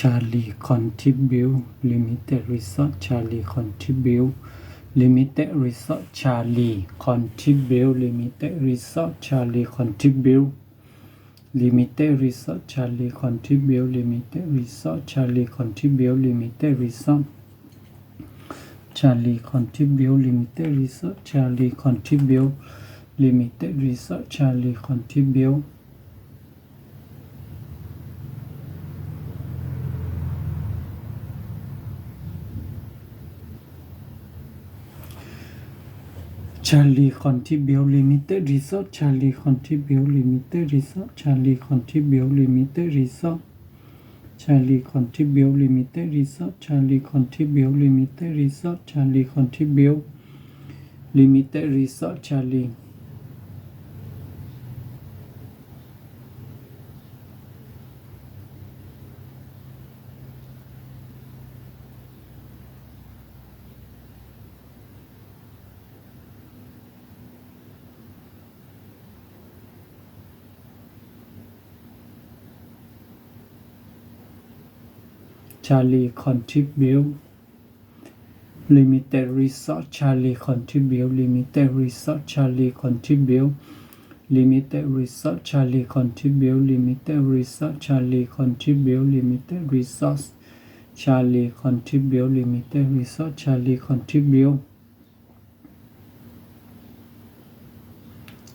Charlie Contribute Limited Resort Charlie Contribute Limited Resort Charlie Contribute Limited Resort Charlie Contribute Limited Resort Charlie Contribute Limited Resort Charlie Contribute Limited Resort Charlie Contribute Limited Resort Charlie Contribute Limited Resort Charlie Contribute Charlie Contribute Limited Resort Charlie Contribute Limited Resort Charlie Contribute Limited Resort Charlie Contribute Limited Resort Charlie Contribute Limited Resort Charlie Contribute Limited Resort Charlie Charlie Contribute Limited Resort Charlie Contribute Limited Resort Charlie Contribute Limited Resort Charlie Contribute Limited Resort Charlie Contribute Limited Resort Charlie Contribute Limited Resort Charlie Contribute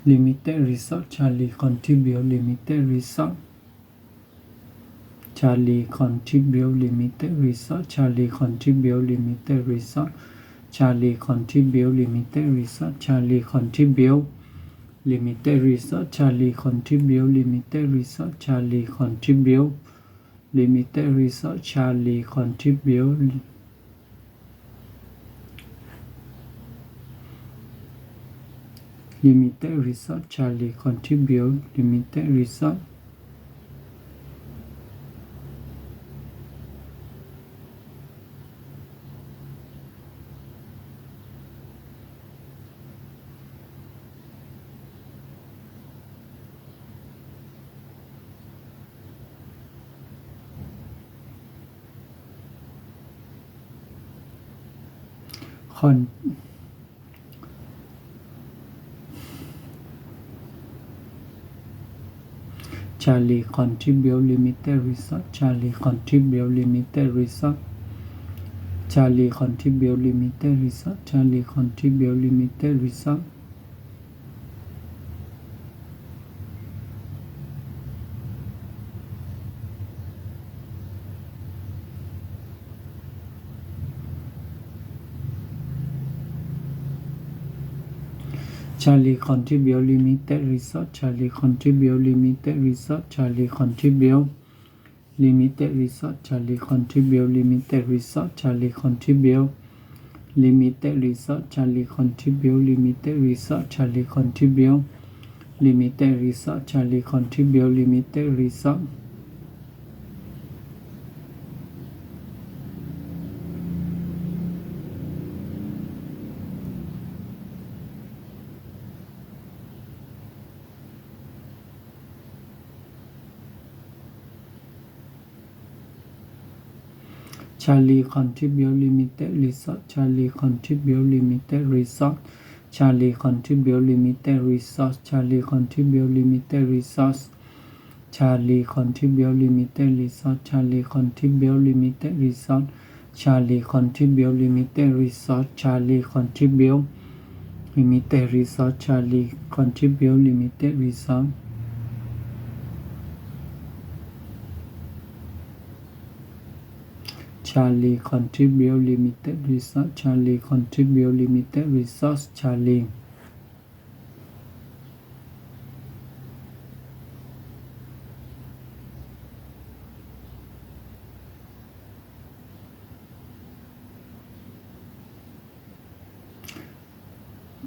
Limited Resort Charlie Contribute Limited Resort Charlie Contribute Limited Resort Charlie Contribute Limited Resort Charlie Contribute Limited Resort Charlie Contribute Limited Resort Charlie Contribute Limited Resort Charlie Contribute Limited Resort Charlie Contribute Limited Resort Charlie Contribute Limited Resort คอนชาลีคอนทริบิวลิมิเต็ดรีสอร์ทชาลีคอนทริบิวลิมิเต็ดรีสอร์ทชาลีคอนทริบิวลิมิเต็ดรีสอร์ทชาลีคอนทริบิวลิมิเต็ดรีสอร์ท Charlie Contribute Limited Resort Charlie Contribute Limited Resort Charlie Contribute Limited Resort Charlie Contribute Limited Resort Charlie Contribute Limited Resort Charlie Contribute Limited Resort Charlie Contribute Limited Resort Charlie Contribute Limited Resort Charlie Contribute Limited Resort Charlie Contribute Limited Resort Charlie Contribute Limited Resort Charlie Contribute Limited Resort Charlie Contribute Limited Resort Charlie Contribute Limited Resort Charlie Contribute Limited Resort Charlie Contribute Limited Resort Charlie Contribute Limited Resort Charlie Contribute Limited resource Charlie Contribute Limited Resource Charlie.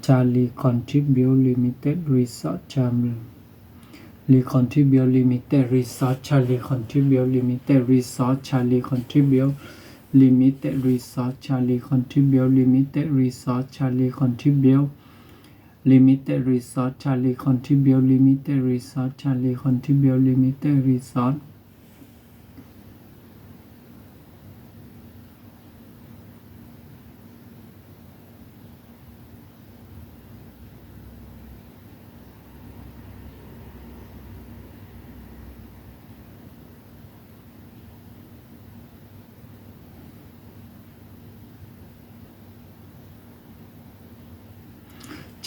Charlie Contribute Limited Resort Charlie recontribute limited resource recontribute limited resource recontribute limited resource recontribute limited resource recontribute limited resource recontribute limited resource recontribute limited resource.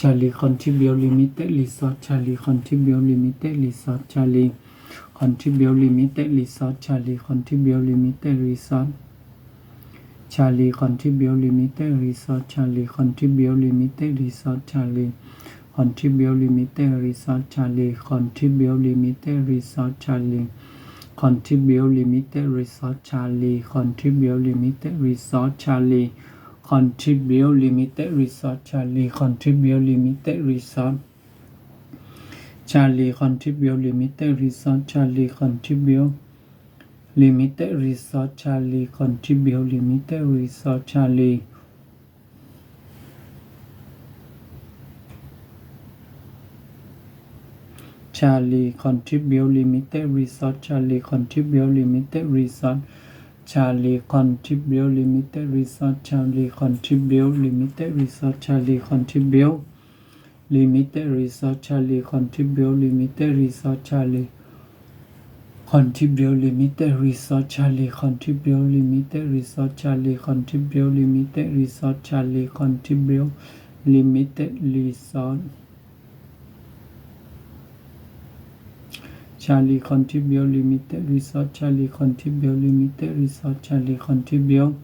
Charlie Contribute Limited Resort Charlie Contribute Limited Resort Charlie Contribute Limited Resort Charlie Contribute Limited Resort Charlie Contribute Limited Resort Charlie Contribute Limited Resort Charlie Contribute Limited Resort Charlie Contribute Limited Resort Charlie Contribute Limited Resort Charlie Contribute Limited Resort Charlie Contribute Limited Resort Charlie. Contribute Limited Resort Charlie Contribute Limited Resort Charlie. Contribute Limited Resort Charlie. Contribute Limited Resort Charlie. Charlie Contribute Limited Resort Charlie. Contribute Limited Resort Charlie Contribute Limited Resort Charlie Contribute Limited Resort Charlie Contribute Limited Resort Charlie Contribute Limited Resort Charlie Contribute Limited Resort Charlie Contribute Limited Resort Charlie Contribute Limited Resort Charlie Contribute Limited Resort Charlie Contribute Limited Resort Charlie Contribute Limited Resort Charlie Contribute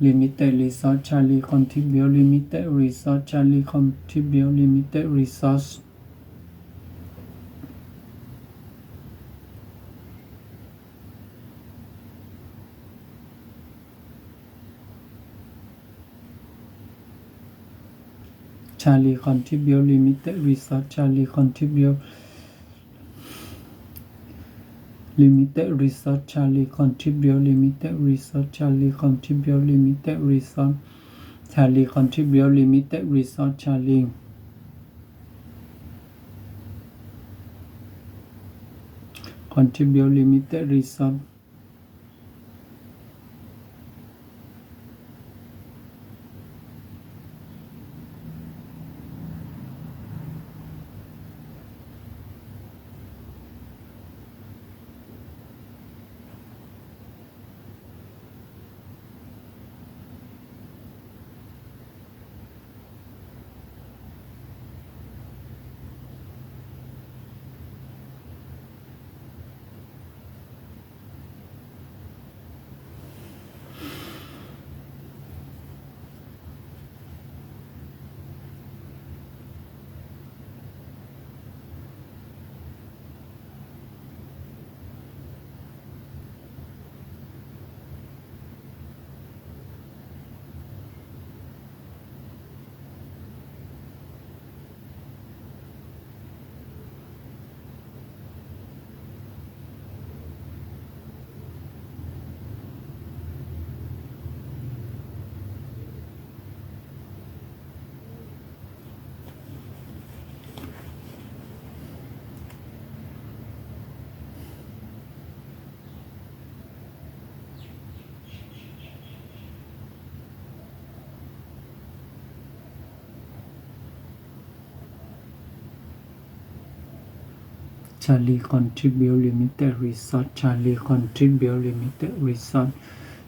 Limited Resort Charlie Contribute Limited Resort Charlie Contribute Limited Resort Charlie Contribute Limited Resort Charlie Contribute Limited Resort Charlie Contribute Limited Resort Charlie Contribute Limited Resort Charlie Contribute Limited Resort Charlie. Contribute Limited Resort Charlie Contribute Limited Resort Charlie Contribute Limited Resort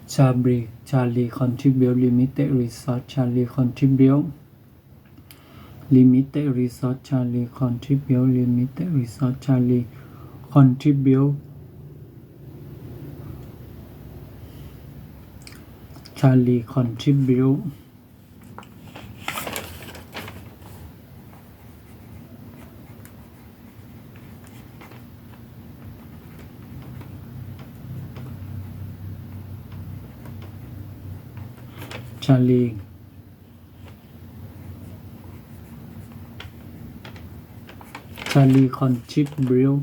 Charlie Charlie Contribute Limited Resort Charlie Contribute Limited Resort Charlie Contribute Limited Resort Charlie Contribute Charlie Contribute ชาลีชาลีคอนชิปบริล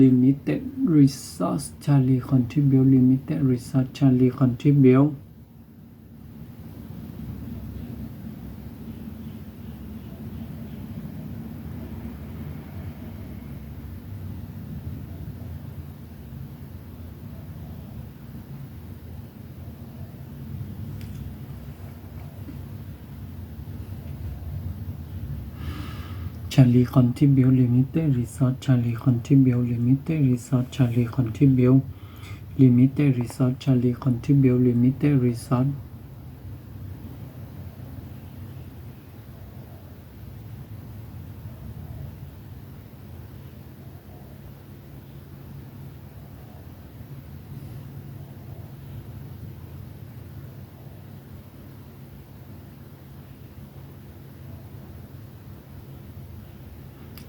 ลิมิเต็ดรีซอสชาลีคอนทิบิลลิมิเต็ดรีซอสชาลีคอนทิบิล Charlie Contribute Limited Resort Charlie Contribute Limited Resort Charlie Contribute Limited Resort Charlie Contribute Limited Resort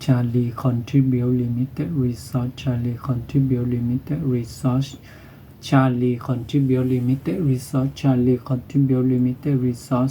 Charlie Contribute Limited Resource Charlie Contribute Limited Resource Charlie Contribute Limited Resource Charlie Contribute Limited Resort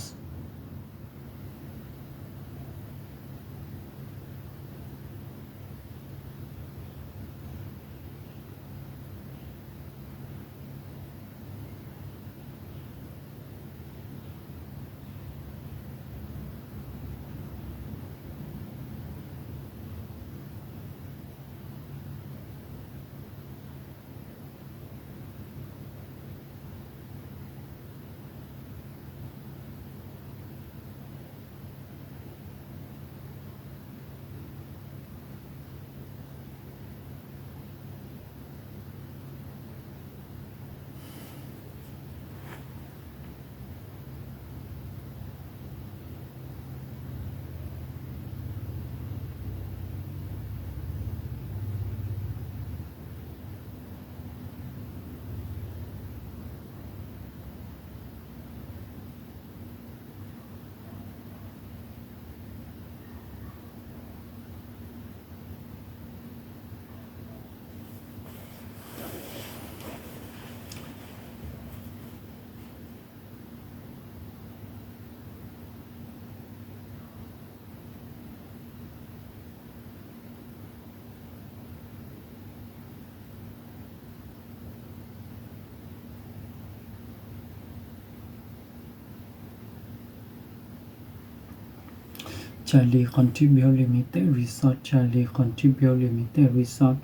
Charlie Contribute Limited Resort Charlie Contribute Limited Resort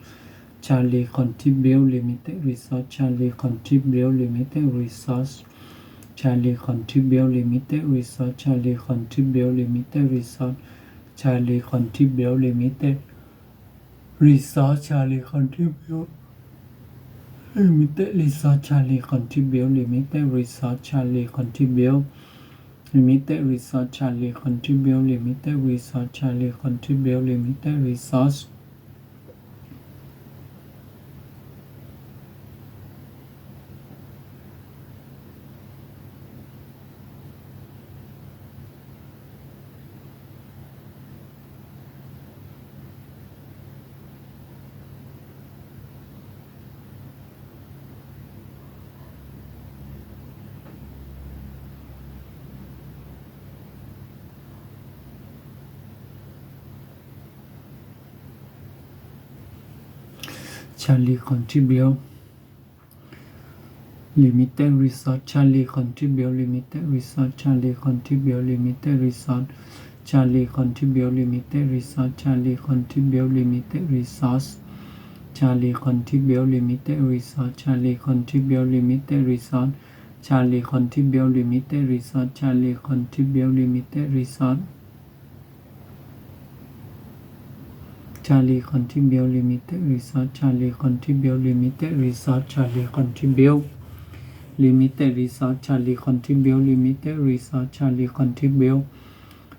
Charlie Contribute Limited Resort Charlie Contribute Limited Resort Charlie Contribute Limited Resort Charlie Contribute Limited Resort Charlie Contribute Limited Resort Charlie Contribute Limited Resort Charlie Contribute Limited Resort Charlie Contribute limited resource Charlie contribute limited resource Charlie contribute limited resource Charlie Contribute Limited Resort Charlie Contribute Limited Resort Charlie Contribute Limited Resort Charlie Contribute Limited Resort Charlie Contribute Limited Resource Charlie Contribute Limited Resort Charlie Contribute Limited Resort Charlie Contribute Limited Resort Charlie Contribute Limited Resort. Charlie Contribute Limited Resort Charlie Contribute Limited Resort Charlie Contribute Limited Resort Charlie Contribute Limited Resort Charlie Contribute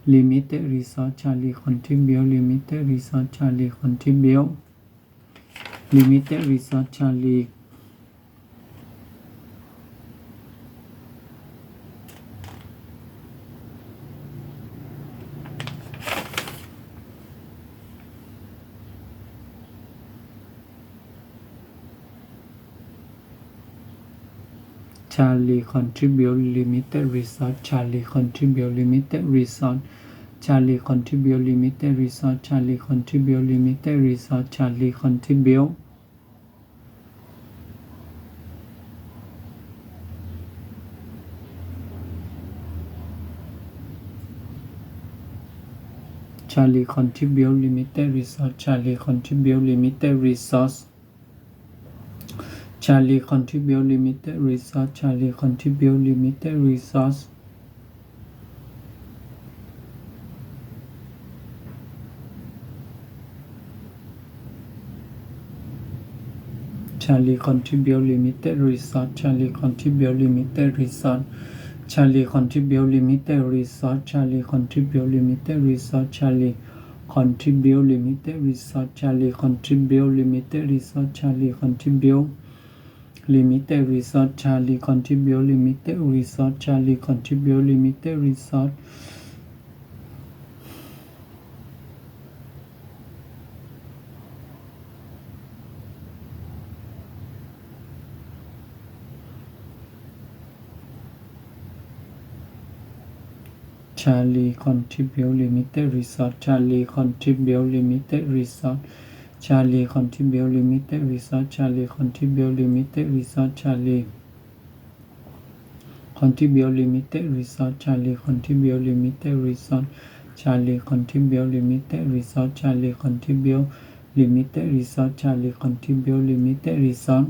Limited Resort Charlie Contribute Limited Resort Charlie Contribute Limited Resort Charlie Charlie contribute limited resource Charlie contribute limited resource Charlie contribute limited resource Charlie contribute limited resource Charlie contribute. Charlie contribute limited resource Charlie contribute limited resource. Charlie contribute limited resource. Charlie contribute limited resource. Charlie contribute limited resource. Charlie contribute limited resource. Charlie contribute limited resource. Charlie contribute limited resource. Charlie contribute limited resource. Charlie contribute limited resource. Charlie contribute limited resort Charlie contribute limited resort Charlie contribute limited resort. Charlie contribute limited resort Charlie contribute limited resort. Charlie Contribute Limited Resource Charlie Contribute Limited Resource Charlie Contribute Limited Resource Charlie Contribute Limited Resource Charlie Contribute Limited Resource Charlie Contribute Limited Resource Charlie Contribute Limited Resource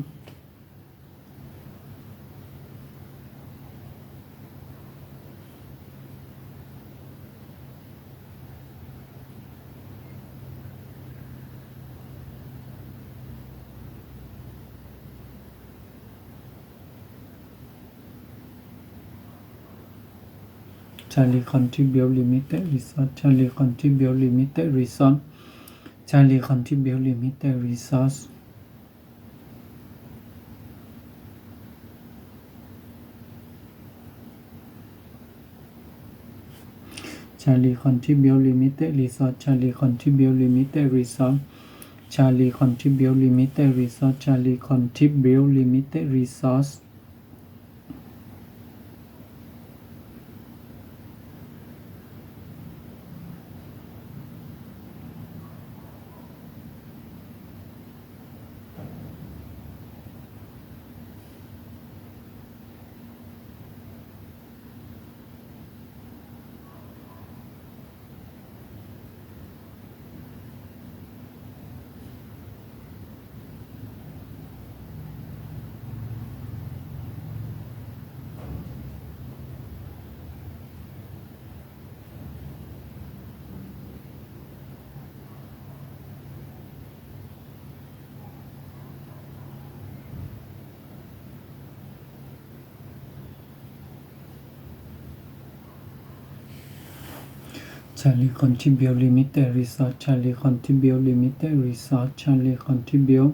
Charlie contribute limited resource Charlie contribute limited resource Charlie contribute limited resource ชาลีคอนทิบิวลิมิเต็ดรีซอสชาลีคอนทิบิวลิมิเต็ดรีซอสชาลีคอนทิบิวลิมิเต็ดรีซอสชาลีคอนทิบิวลิมิเต็ดรีซอส Charlie Contribute Limited Resort Charlie Contribute Limited Resort Charlie Contribute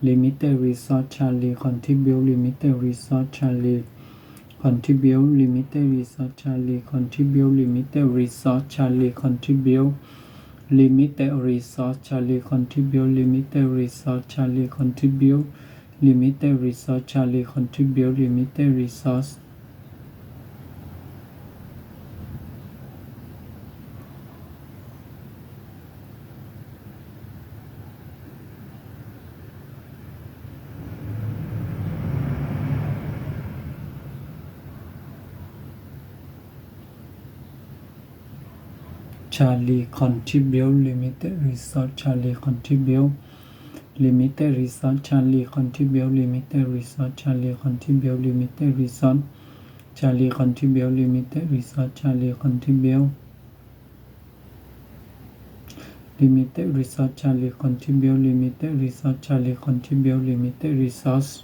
Limited Resort Charlie Contribute Limited Resort Charlie Contribute Limited Resort Charlie Contribute Limited Resort Charlie Contribute Limited Resort Charlie Contribute Limited Resort Charlie Contribute Limited Resort Charlie Contribute Limited Resort Charlie Contribute Limited Resort Charlie Contribute Limited Resort Charlie Contribute Limited Resort Charlie Contribute Limited Resort Charlie Contribute Limited Resort Charlie Contribute Limited Resort Charlie Contribute Limited Resort Charlie Contribute Limited Resource